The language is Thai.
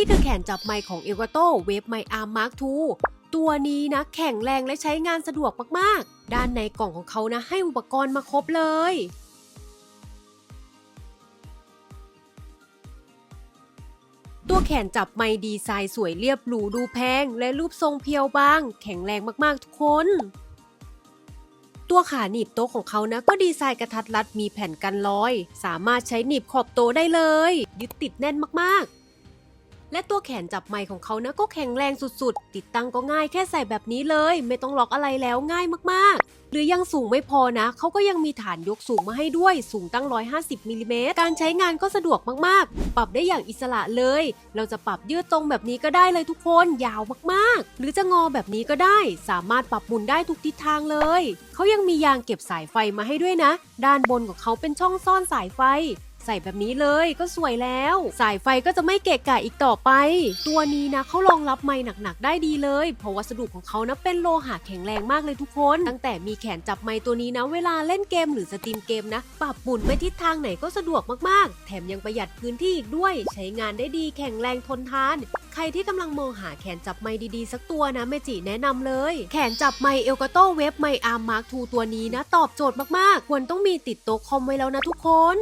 นี่คือแขนจับไมค์ของ e l g a t o Wave My Arm Mark II ตัวนี้นะแข็งแรงและใช้งานสะดวกมากๆ ด้านในกล่องของเขานะให้อุปกรณ์มาครบเลย ตัวแขนจับไมค์ดีไซน์สวยเรียบหรูดูแพง และรูปทรงเพียวบาง แข็งแรงมากๆทุกคน ตัวขาหนีบโต๊ะของเขานะ ก็ดีไซน์กระทัดรัดมีแผ่นกันรอย สามารถใช้หนีบขอบโต๊ะได้เลย ยึดติดแน่นมากๆ และตัวแขนจับไมค์ของเขานะก็แข็งแรงสุดๆ ติดตั้งก็ง่ายแค่ใส่แบบนี้เลย ไม่ต้องล็อกอะไรแล้วง่ายมากๆ หรือยังสูงไม่พอนะ เขาก็ยังมีฐานยกสูงมาให้ด้วยสูงตั้ง 150มิลลิเมตรการใช้งานก็สะดวกมากๆ ปรับได้อย่างอิสระเลย เราจะปรับยืดตรงแบบนี้ก็ได้เลยทุกคนยาวมากๆ หรือจะงอแบบนี้ก็ได้ สามารถปรับหมุนได้ทุกทิศทางเลยเขายังมียางเก็บสายไฟมาให้ด้วยนะ ด้านบนของเขาเป็นช่องซ่อนสายไฟ ใส่แบบนี้เลยก็สวยแล้ว สายไฟก็จะไม่เกะกะอีกต่อไป ตัวนี้นะเขารองรับไม้หนักๆได้ดีเลย เพราะวัสดุของเขานะเป็นโลหะแข็งแรงมากเลยทุกคน ตั้งแต่มีแขนจับไม้ตัวนี้นะ เวลาเล่นเกมหรือสตรีมเกมนะ ปรับหมุนไปทิศทางไหนก็สะดวกมากๆ แถมยังประหยัดพื้นที่อีกด้วย ใช้งานได้ดีแข็งแรงทนทาน ใครที่กำลังมองหาแขนจับไม้ดีๆ สักตัวนะเมจิแนะนำเลย แขนจับไม้เอลกาโตเวฟไม้อาร์มมาร์คทูตัวนี้นะ ตอบโจทย์มากๆ ควรต้องมีติดโต๊ะคอมไว้แล้วนะทุกคน